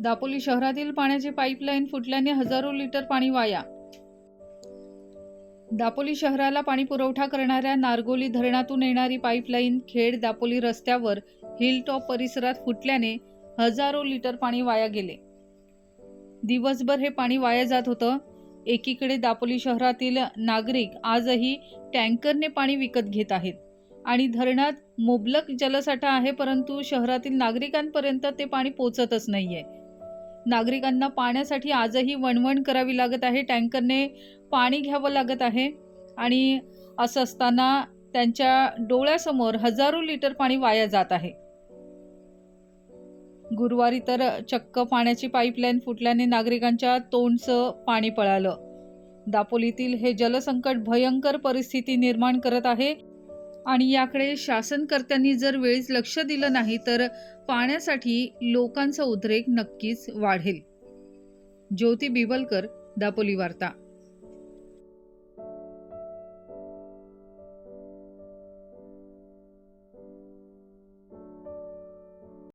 दापोली शहरातील पाण्याची पाईपलाईन फुटल्याने हजारो लिटर पाणी वाया. दापोली शहराला पाणी पुरवठा करणाऱ्या नारगोली धरणातून येणारी पाईपलाईन खेड दापोली रस्त्यावर हिलटॉप परिसरात फुटल्याने हजारो लिटर पाणी वाया गेले. दिवसभर हे पाणी वाया जात होतं. एकीकडे दापोली शहरातील नागरिक आजही टँकरने पाणी विकत घेत आहेत आणि धरणात मुबलक जलसाठा आहे परंतु शहरातील नागरिकांपर्यंत ते पाणी पोचतच नाहीये. नागरिकांना पाण्यासाठी आजही वणवण करावी लागत आहे. टँकरने पाणी घ्यावं लागत आहे. आणि असं असताना त्यांच्या डोळ्यासमोर हजारो लिटर पाणी वाया जात आहे. गुरुवारी तर चक्क पाण्याची पाईपलाईन फुटल्याने नागरिकांच्या तोंडचं पाणी पळालं. दापोलीतील हे जलसंकट भयंकर परिस्थिती निर्माण करत आहे. आणि याकडे शासनकर्त्यांनी जर वेळीच लक्ष दिलं नाही तर पाण्यासाठी लोकांचा उद्रेक नक्कीच वाढेल. ज्योती बिवलकर दापोली वार्ता.